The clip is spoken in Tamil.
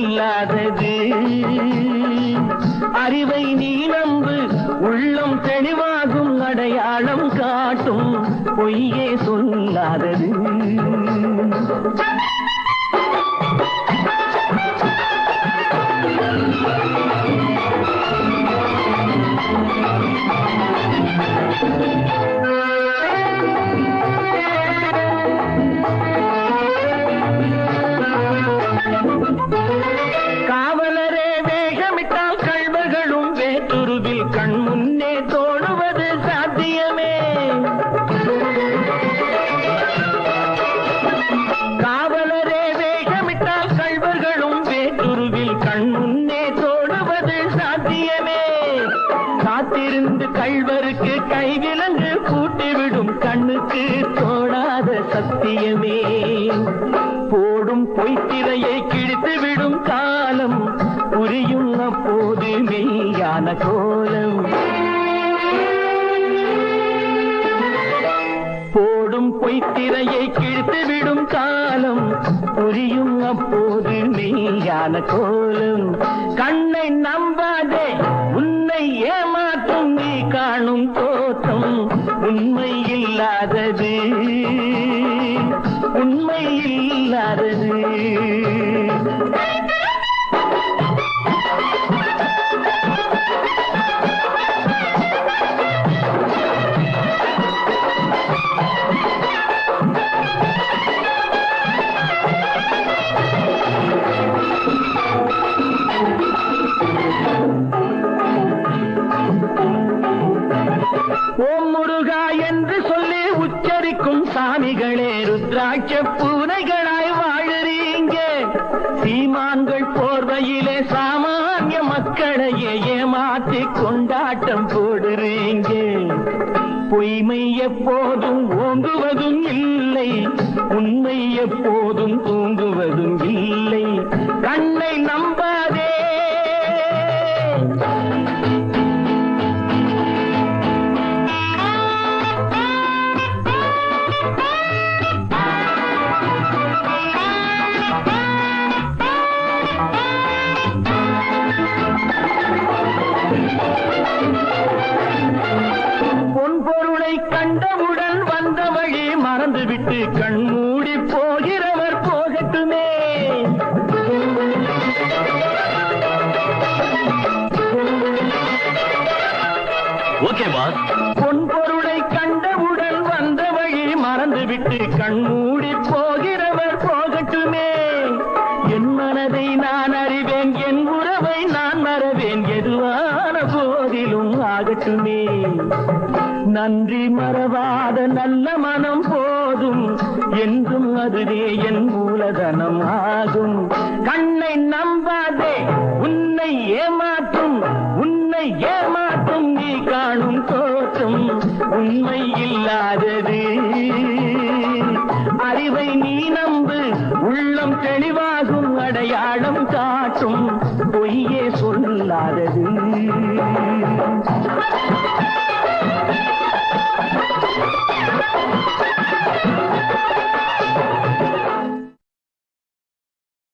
இல்லாதது. அறிவை நீ நம்பு உள்ளம் தெளிவாகும் அடையாளம் காட்டும் பொய்யே சொல்லாதது. கண் முன்னே தோணுவது சாத்தியமே. காவலரே வேகமிட்டால் கல்வர்களும் வேற்றுருவில் கண் முன்னே தோணுவது சாத்தியமே. காத்திருந்து கல்வருக்கு கைவிலங்கு பூட்டிவிடும் கண்ணுக்கு தோணாத சத்தியமே. போடும் பொய்த்திரையை கிழித்து விடும் காலம் புரியும் அப்போது மெய்யான கோல போடும் பொய்த்திரையை கிழித்து விடும் காலம். புரியும் அப்போது மெய்யான கோலம். கண்ணை நம்பாதே உன்னை ஏமாற்றும் நீ காணும் தோற்றம். உண்மை இல்லாதது உண்மை இல்லாதது. முருகா என்று சொல்லி உச்சரிக்கும் சாமிகளே ருத்ராட்ச பூனைகளாய் வாழுறீங்க. சீமான்கள் போர்வையிலே சாமானிய மக்களையே ஏமாற்றி கொண்டாட்டம் போடுறீங்க. பொய்மை எப்போதும் ஓங்குவதும் இல்லை உண்மை எப்போதும் தூங்குவதும் இல்லை. மறந்துவிட்டு கண் மூடி போகிறவர் போகட்டுமே. ஓகே பாஸ் பொன் பொருளை கண்டவுடன் வந்த வழி மறந்துவிட்டு கண் மூடி போகிறவர் போகட்டுமே. என் மனதை நான் அறிவேன் என் உறவை நான் மறவேன். எதுவான போதிலும் ஆகட்டுமே. நன்றி மறவாத நல்ல மனம் போதும். என்றும் அதுவே என் மூலதனம் ஆகும். கண்ணை நம்பாதே உன்னை ஏமாற்றும். உன்னை ஏமாற்றும் நீ காணும் தோற்றம். உண்மை அறிவை நீ நம்பு. உள்ளம் தெளிவாகும் அடையாளம் காட்டும். பொய்யே சொல்லாதது.